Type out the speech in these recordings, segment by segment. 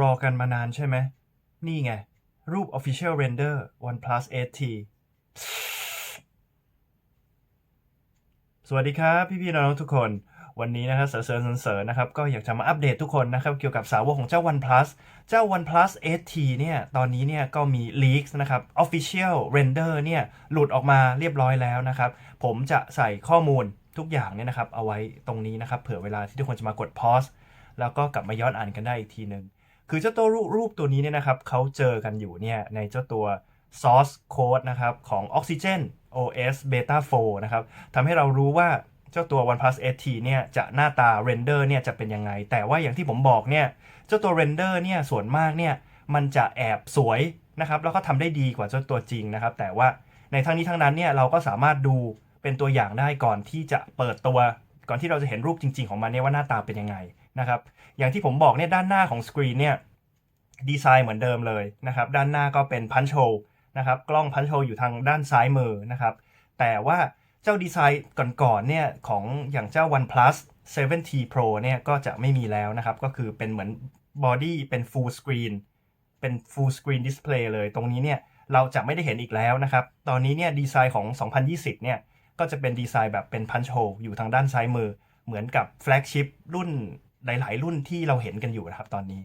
รอกันมานานใช่ไหม นี่ไง รูป Official Render OnePlus 8T สวัสดีครับ พี่ๆน้องๆทุกคน วันนี้นะครับเสริญเสริญนะครับ ก็อยากจะมาอัปเดตทุกคนนะครับ เกี่ยวกับสาวกของเจ้า OnePlus เจ้า OnePlus 8T เนี่ย ตอนนี้เนี่ยก็มี leaks นะครับ Official Render เนี่ย หลุดออกมาเรียบร้อยแล้วนะครับ ผมจะใส่ข้อมูลทุกอย่างเนี่ยนะครับ เอาไว้ตรงนี้นะครับ เผื่อเวลาที่ทุกคนจะมากด pause แล้วก็กลับมาย้อนอ่านกันได้อีกทีหนึ่ง คือเจ้าตัวรูปรูปตัวนี้เนี่ยนะครับเขาเจอกันอยู่เนี่ยในเจ้าตัว source code นะครับของ Oxygen OS Beta 4นะครับทำให้เรารู้ว่าเจ้าตัว OnePlus 8T เนี่ยจะหน้าตา render เนี่ยจะเป็นยังไง แต่ว่าอย่างที่ผมบอกเนี่ยเจ้าตัว render เนี่ยส่วนมากเนี่ยมันจะแอบสวยนะครับแล้วก็ทำได้ดีกว่าเจ้าตัวจริงนะครับ แต่ว่าในทั้งนี้ทั้งนั้นเนี่ยเราก็สามารถดูเป็นตัวอย่างได้ก่อนที่จะเปิดตัว ก่อนที่เราจะเห็นรูปจริง ๆ ของมันเนี่ยว่าหน้าตาเป็นยังไงนะครับ อย่างที่ผมบอกเนี่ยด้านหน้าของสกรีนเนี่ยดีไซน์เหมือนเดิมเลยนะครับ ด้านหน้าก็เป็นพันโชนะครับ กล้องพันโชอยู่ทางด้านซ้ายมือนะครับ แต่ว่าเจ้าดีไซน์ก่อนๆเนี่ยของอย่างเจ้า OnePlus 7T Pro เนี่ยก็จะไม่มีแล้วนะครับ ก็คือเป็นเหมือนบอดี้เป็น full screen เป็น full screen display เลย ตรงนี้เนี่ยเราจะไม่ได้เห็นอีกแล้วนะครับ ตอนนี้เนี่ยดีไซน์ของ 2020 เนี่ย ก็จะเป็นดีไซน์แบบเป็นพันชโชอยู่ทางด้านซ้ายมือ เหมือนกับแฟลกชิพรุ่นหลาย ๆ รุ่นที่เราเห็นกันอยู่นะครับตอนนี้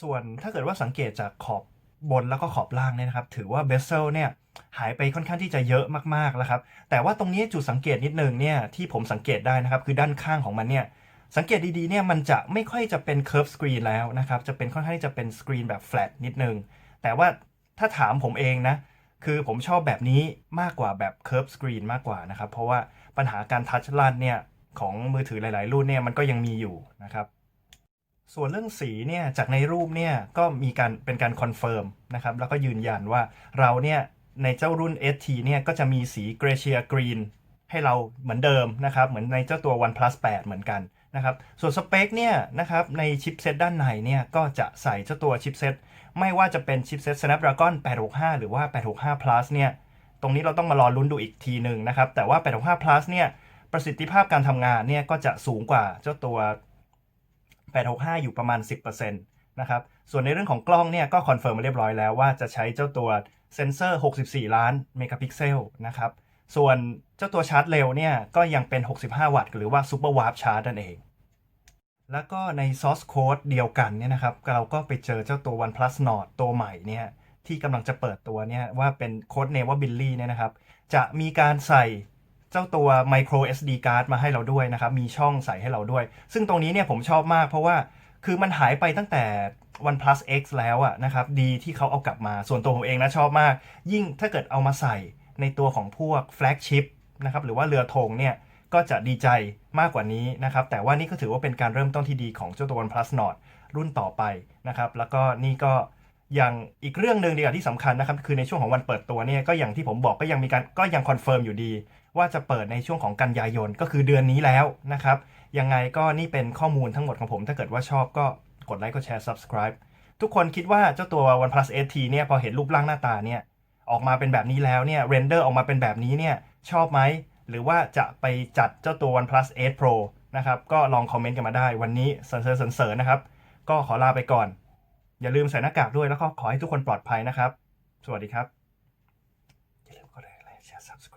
ส่วนถ้าเกิดว่าสังเกตจากขอบบนแล้วก็ขอบล่างเนี่ยนะครับ ถือว่าเบสเซลเนี่ยหายไปค่อนข้างที่จะเยอะมากๆแล้วครับ แต่ว่าตรงนี้จุดสังเกตนิดนึงเนี่ยที่ผมสังเกตได้นะครับ คือด้านข้างของมันเนี่ยสังเกตดีๆเนี่ยมันจะไม่ค่อยจะเป็น curve screen แล้วนะครับ จะเป็นค่อนข้างที่จะเป็นสกรีนแบบ flat นิดนึง แต่ว่าถ้าถามผมเองนะ คือผมชอบแบบนี้มากกว่าแบบเคิร์ฟสกรีนมากกว่านะครับ เพราะว่าปัญหาการทัชลันเนี่ยของมือถือหลาย ๆ รุ่นเนี่ยมันก็ยังมีอยู่นะครับ ส่วนเรื่องสีเนี่ยจากในรูปเนี่ยก็มีการเป็นการคอนเฟิร์มนะครับแล้วก็ยืนยันว่าเราเนี่ยในเจ้ารุ่น ST เนี่ยก็จะมีสีเกรเชียกรีน ให้เราเหมือนเดิมนะครับ เหมือนในเจ้าตัว OnePlus 8 เหมือนกันนะครับ ส่วนสเปคเนี่ยนะครับในชิปเซตด้านในเนี่ยก็จะใส่เจ้าตัวชิปเซตไม่ว่าจะเป็นชิปเซต Snapdragon 865 หรือว่า 865 plus เนี่ย ตรงนี้เราต้องมารอลุ้นดูอีกทีหนึ่งนะครับ แต่ว่า 865 plus เนี่ย ประสิทธิภาพการทำงานเนี่ยก็จะสูงกว่าเจ้าตัว 865 อยู่ประมาณ 10%นะครับ ส่วนในเรื่องของกล้องเนี่ยก็คอนเฟิร์มมาเรียบร้อยแล้วว่าจะใช้เจ้าตัวเซนเซอร์ 64 ล้านเมกะพิกเซลนะครับ ส่วนเจ้าตัวชาร์จเร็วเนี่ยก็ยังเป็น 65 วัตต์ หรือว่า Super Warp Charge นั่นเอง แล้วก็ใน Source Code เดียวกันเนี่ยนะครับ เราก็ไปเจอเจ้าตัว OnePlus Nord ตัวใหม่เนี่ยที่กำลังจะเปิดตัวเนี่ยว่าเป็นโค้ดเนมว่า Billy เนี่ยนะครับ จะมีการใส่เจ้าตัว micro SD card มาให้เราด้วยนะครับ มีช่องใส่ให้เราด้วย ซึ่งตรงนี้เนี่ยผมชอบมากเพราะว่าคือมันหายไปตั้งแต่ OnePlus X แล้วอะนะครับ ดีที่เขาเอากลับมาส่วนตัวผมเองนะชอบมาก ยิ่งถ้าเกิดเอามาใส่ ในตัวของพวก flagship นะครับหรือว่าเรือธงเนี่ยก็จะดีใจมากกว่านี้นะครับแต่ว่านี่ก็ถือว่าเป็นการเริ่มต้นที่ดีของเจ้าตัว OnePlus Nord รุ่นต่อไปนะครับแล้วก็นี่ก็อย่างอีกเรื่องหนึ่งดีกว่าที่สำคัญนะครับคือในช่วงของวันเปิดตัวเนี่ยก็อย่างที่ผมบอกก็ยังมีการก็ยังคอนเฟิร์มอยู่ดี ว่าจะเปิดในช่วงของกันยายนก็คือเดือนนี้แล้วนะครับยังไงก็นี่เป็นข้อมูลทั้งหมดของผม ถ้าเกิดว่าชอบก็กดไลค์กดแชร์ subscribe ทุกคนคิดว่าเจ้าตัว OnePlus 8T เนี่ยพอเห็นรูปร่างหน้าตาเนี่ย ออกมาเป็นแบบนี้แล้วเนี่ยเรนเดอร์ออกมาเป็นแบบนี้เนี่ยชอบไหม หรือว่าจะไปจัดเจ้าตัว OnePlus 8 Pro นะครับ ก็ลองคอมเมนต์กันมาได้ วันนี้เสริญเสรินะครับ ก็ขอลาไปก่อน อย่าลืมใส่หน้ากากด้วยแล้วก็ขอให้ทุกคนปลอดภัยนะครับ สวัสดีครับอย่าลืมกดไลค์แชร์